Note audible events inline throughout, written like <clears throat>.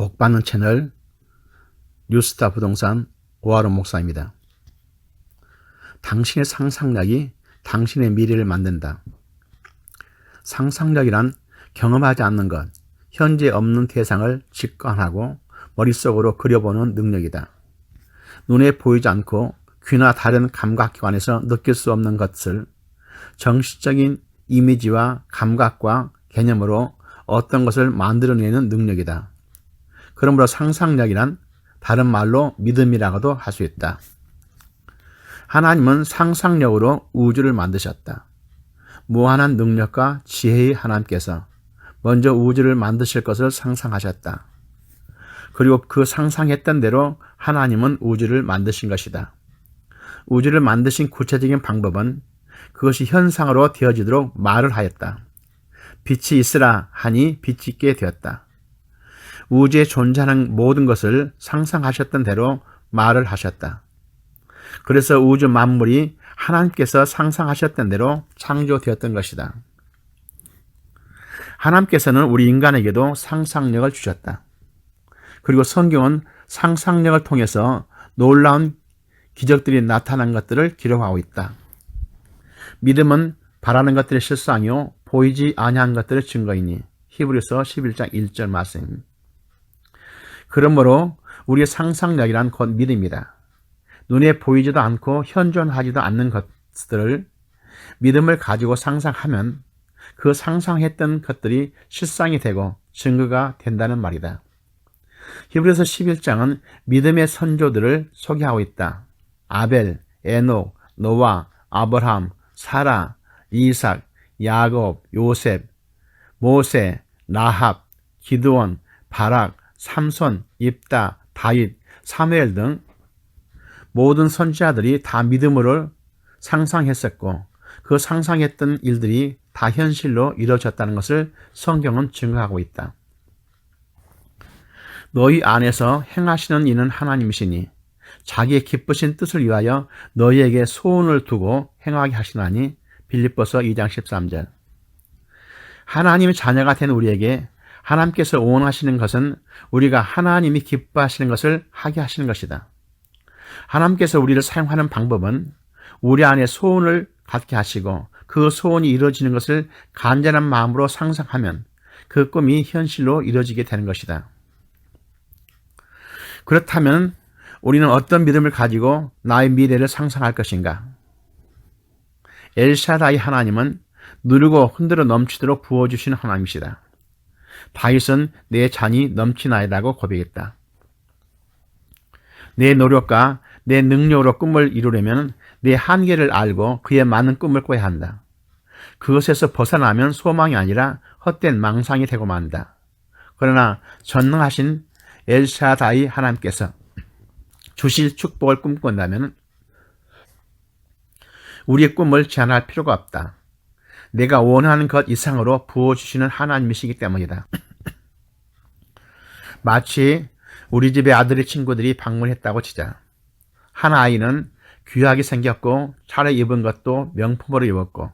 복받는 채널 뉴스타 부동산 오하론 목사입니다. 당신의 상상력이 당신의 미래를 만든다. 상상력이란 경험하지 않는 것, 현재 없는 대상을 직관하고 머릿속으로 그려보는 능력이다. 눈에 보이지 않고 귀나 다른 감각기관에서 느낄 수 없는 것을 정신적인 이미지와 감각과 개념으로 어떤 것을 만들어내는 능력이다. 그러므로 상상력이란 다른 말로 믿음이라고도 할 수 있다. 하나님은 상상력으로 우주를 만드셨다. 무한한 능력과 지혜의 하나님께서 먼저 우주를 만드실 것을 상상하셨다. 그리고 그 상상했던 대로 하나님은 우주를 만드신 것이다. 우주를 만드신 구체적인 방법은 그것이 현상으로 되어지도록 말을 하였다. 빛이 있으라 하니 빛이 있게 되었다. 우주에 존재하는 모든 것을 상상하셨던 대로 말을 하셨다. 그래서 우주 만물이 하나님께서 상상하셨던 대로 창조되었던 것이다. 하나님께서는 우리 인간에게도 상상력을 주셨다. 그리고 성경은 상상력을 통해서 놀라운 기적들이 나타난 것들을 기록하고 있다. 믿음은 바라는 것들의 실상이요 보이지 아니한 것들의 증거이니 히브리서 11장 1절 말씀. 그러므로 우리의 상상력이란 곧 믿음이다. 눈에 보이지도 않고 현존하지도 않는 것들을 믿음을 가지고 상상하면 그 상상했던 것들이 실상이 되고 증거가 된다는 말이다. 히브리서 11장은 믿음의 선조들을 소개하고 있다. 아벨, 에녹, 노아, 아브라함, 사라, 이삭, 야곱, 요셉, 모세, 라합, 기드원, 바락, 삼손, 입다, 다윗, 사무엘 등 모든 선지자들이 다 믿음으로 상상했었고 그 상상했던 일들이 다 현실로 이루어졌다는 것을 성경은 증거하고 있다. 너희 안에서 행하시는 이는 하나님이시니 자기의 기쁘신 뜻을 위하여 너희에게 소원을 두고 행하게 하시나니 빌립보서 2장 13절 하나님의 자녀가 된 우리에게 하나님께서 원하시는 것은 우리가 하나님이 기뻐하시는 것을 하게 하시는 것이다. 하나님께서 우리를 사용하는 방법은 우리 안에 소원을 갖게 하시고 그 소원이 이루어지는 것을 간절한 마음으로 상상하면 그 꿈이 현실로 이루어지게 되는 것이다. 그렇다면 우리는 어떤 믿음을 가지고 나의 미래를 상상할 것인가? 엘샤다이 하나님은 누르고 흔들어 넘치도록 부어주시는 하나님이시다. 다윗은 내 잔이 넘치나이다고 고백했다. 내 노력과 내 능력으로 꿈을 이루려면 내 한계를 알고 그에 맞는 꿈을 꿔야 한다. 그것에서 벗어나면 소망이 아니라 헛된 망상이 되고 만다. 그러나 전능하신 엘샤다이 하나님께서 주실 축복을 꿈꾼다면 우리의 꿈을 제한할 필요가 없다. 내가 원하는 것 이상으로 부어주시는 하나님이시기 때문이다. <clears throat> 마치 우리 집에 아들의 친구들이 방문했다고 치자. 한 아이는 귀하게 생겼고 차려 입은 것도 명품으로 입었고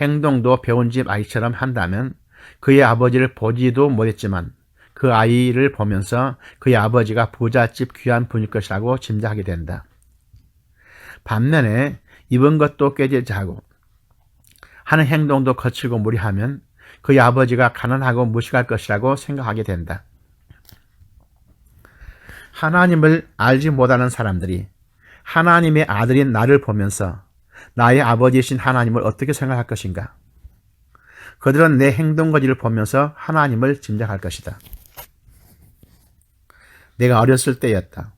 행동도 배운 집 아이처럼 한다면 그의 아버지를 보지도 못했지만 그 아이를 보면서 그의 아버지가 부잣집 귀한 분일 것이라고 짐작하게 된다. 반면에 입은 것도 꾀지하고 하는 행동도 거칠고 무리하면 그의 아버지가 가난하고 무식할 것이라고 생각하게 된다. 하나님을 알지 못하는 사람들이 하나님의 아들인 나를 보면서 나의 아버지이신 하나님을 어떻게 생각할 것인가? 그들은 내 행동거지를 보면서 하나님을 짐작할 것이다. 내가 어렸을 때였다.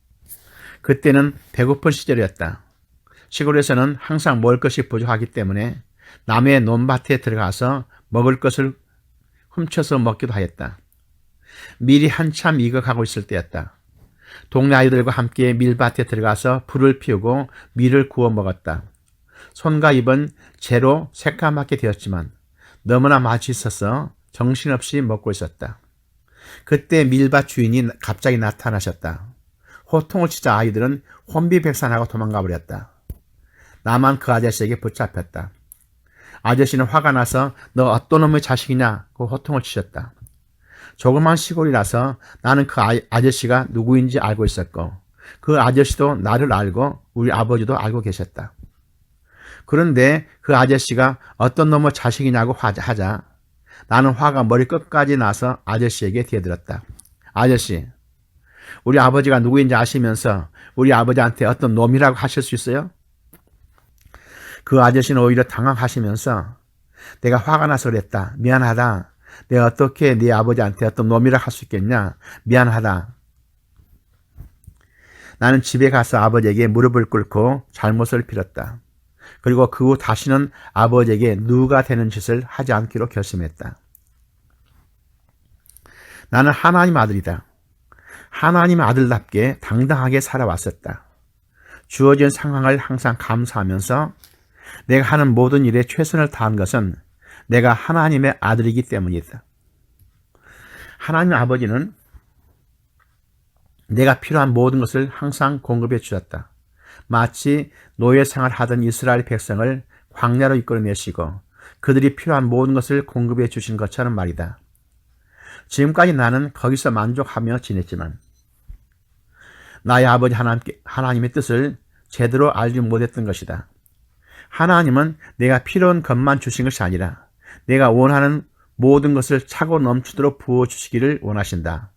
그때는 배고픈 시절이었다. 시골에서는 항상 먹을 것이 부족하기 때문에 남의 논밭에 들어가서 먹을 것을 훔쳐서 먹기도 하였다. 밀이 한참 익어가고 있을 때였다. 동네 아이들과 함께 밀밭에 들어가서 불을 피우고 밀을 구워 먹었다. 손과 입은 재로 새까맣게 되었지만 너무나 맛있어서 정신없이 먹고 있었다. 그때 밀밭 주인이 갑자기 나타나셨다. 호통을 치자 아이들은 혼비백산하고 도망가 버렸다. 나만 그 아저씨에게 붙잡혔다. 아저씨는 화가 나서 너 어떤 놈의 자식이냐 고 호통을 치셨다. 조그만 시골이라서 나는 그 아- 아저씨가 누구인지 알고 있었고 그 아저씨도 나를 알고 우리 아버지도 알고 계셨다. 그런데 그 아저씨가 어떤 놈의 자식이냐고 화- 하자 나는 화가 머리 끝까지 나서 아저씨에게 뒤에들었다. 아저씨, 우리 아버지가 누구인지 아시면서 우리 아버지한테 어떤 놈이라고 하실 수 있어요? 그 아저씨는 오히려 당황하시면서 내가 화가 나서 그랬다. 미안하다. 내가 어떻게 네 아버지한테 어떤 놈이라 할 수 있겠냐? 미안하다. 나는 집에 가서 아버지에게 무릎을 꿇고 잘못을 빌었다. 그리고 그 후 다시는 아버지에게 누가 되는 짓을 하지 않기로 결심했다. 나는 하나님 아들이다. 하나님 아들답게 당당하게 살아왔었다. 주어진 상황을 항상 감사하면서 내가 하는 모든 일에 최선을 다한 것은 내가 하나님의 아들이기 때문이다. 하나님 아버지는 내가 필요한 모든 것을 항상 공급해 주셨다. 마치 노예 생활 하던 이스라엘 백성을 광야로 이끌어내시고 그들이 필요한 모든 것을 공급해 주신 것처럼 말이다. 지금까지 나는 거기서 만족하며 지냈지만 나의 아버지 하나님께, 하나님의 뜻을 제대로 알지 못했던 것이다. 하나님은 내가 필요한 것만 주신 것이 아니라 내가 원하는 모든 것을 차고 넘치도록 부어주시기를 원하신다.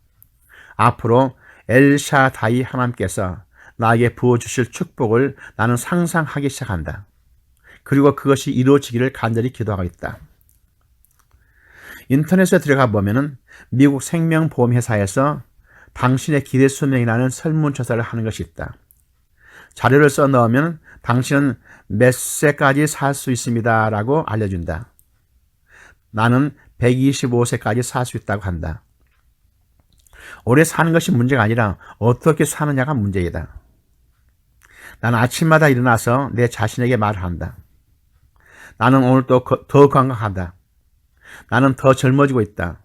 앞으로 엘샤다이 하나님께서 나에게 부어주실 축복을 나는 상상하기 시작한다. 그리고 그것이 이루어지기를 간절히 기도하고 있다. 인터넷에 들어가 보면은 미국 생명보험회사에서 당신의 기대 수명이라는 설문조사를 하는 것이 있다. 자료를 써 넣으면 당신은 몇 세까지 살 수 있습니다. 라고 알려준다. 나는 125세까지 살 수 있다고 한다. 오래 사는 것이 문제가 아니라 어떻게 사느냐가 문제이다. 나는 아침마다 일어나서 내 자신에게 말을 한다. 나는 오늘 또더 건강하다. 나는 더 젊어지고 있다.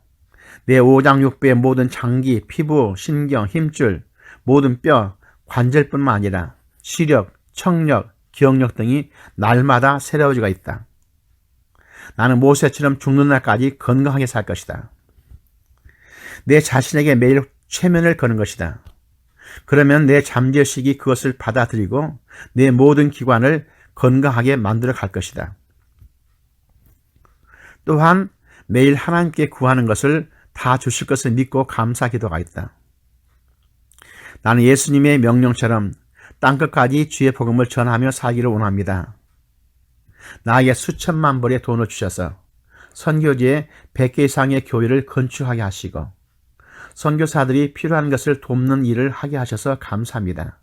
내 오장육부의 모든 장기, 피부, 신경, 힘줄, 모든 뼈, 관절뿐만 아니라 시력, 청력, 기억력 등이 날마다 새로워지고 있다. 나는 모세처럼 죽는 날까지 건강하게 살 것이다. 내 자신에게 매일 최면을 거는 것이다. 그러면 내 잠재의식이 그것을 받아들이고 내 모든 기관을 건강하게 만들어 갈 것이다. 또한 매일 하나님께 구하는 것을 다 주실 것을 믿고 감사 기도가 있다. 나는 예수님의 명령처럼 땅끝까지 주의 복음을 전하며 살기를 원합니다. 나에게 수천만 벌의 돈을 주셔서 선교지에 100개 이상의 교회를 건축하게 하시고 선교사들이 필요한 것을 돕는 일을 하게 하셔서 감사합니다.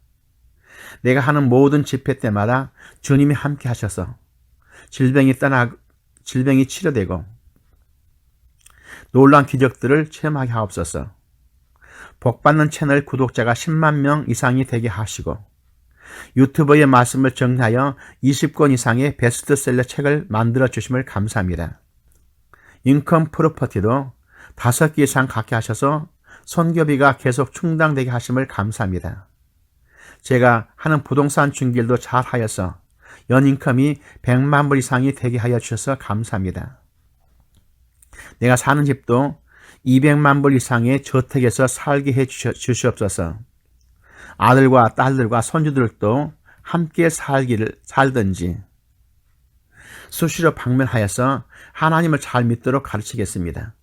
내가 하는 모든 집회 때마다 주님이 함께 하셔서 질병이 떠나 질병이 치료되고 놀라운 기적들을 체험하게 하옵소서. 복받는 채널 구독자가 10만 명 이상이 되게 하시고 유튜버의 말씀을 정리하여 20권 이상의 베스트셀러 책을 만들어 주심을 감사합니다. 인컴 프로퍼티도 5개 이상 갖게 하셔서 선교비가 계속 충당되게 하심을 감사합니다. 제가 하는 부동산 중개도 잘 하여서 연인컴이 100만 불 이상이 되게 하여 주셔서 감사합니다. 내가 사는 집도 200만 불 이상의 저택에서 살게 해 주시옵소서. 아들과 딸들과 손주들도 함께 살기를 살든지 수시로 방문하여서 하나님을 잘 믿도록 가르치겠습니다.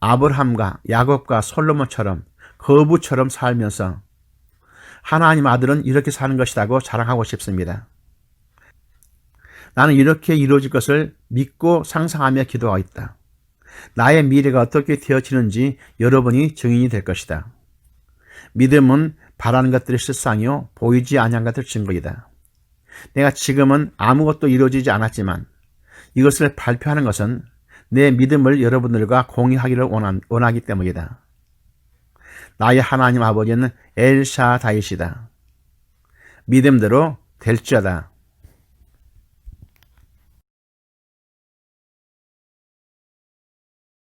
아브라함과 야곱과 솔로몬처럼 거부처럼 살면서 하나님 아들은 이렇게 사는 것이라고 자랑하고 싶습니다. 나는 이렇게 이루어질 것을 믿고 상상하며 기도하고 있다. 나의 미래가 어떻게 되어지는지 여러분이 증인이 될 것이다. 믿음은 바라는 것들의 실상이요 보이지 아니한 것들 증거이다. 내가 지금은 아무것도 이루어지지 않았지만 이것을 발표하는 것은 내 믿음을 여러분들과 공유하기를 원한, 원하기 때문이다. 나의 하나님 아버지는 엘샤다이시다. 믿음대로 될지어다.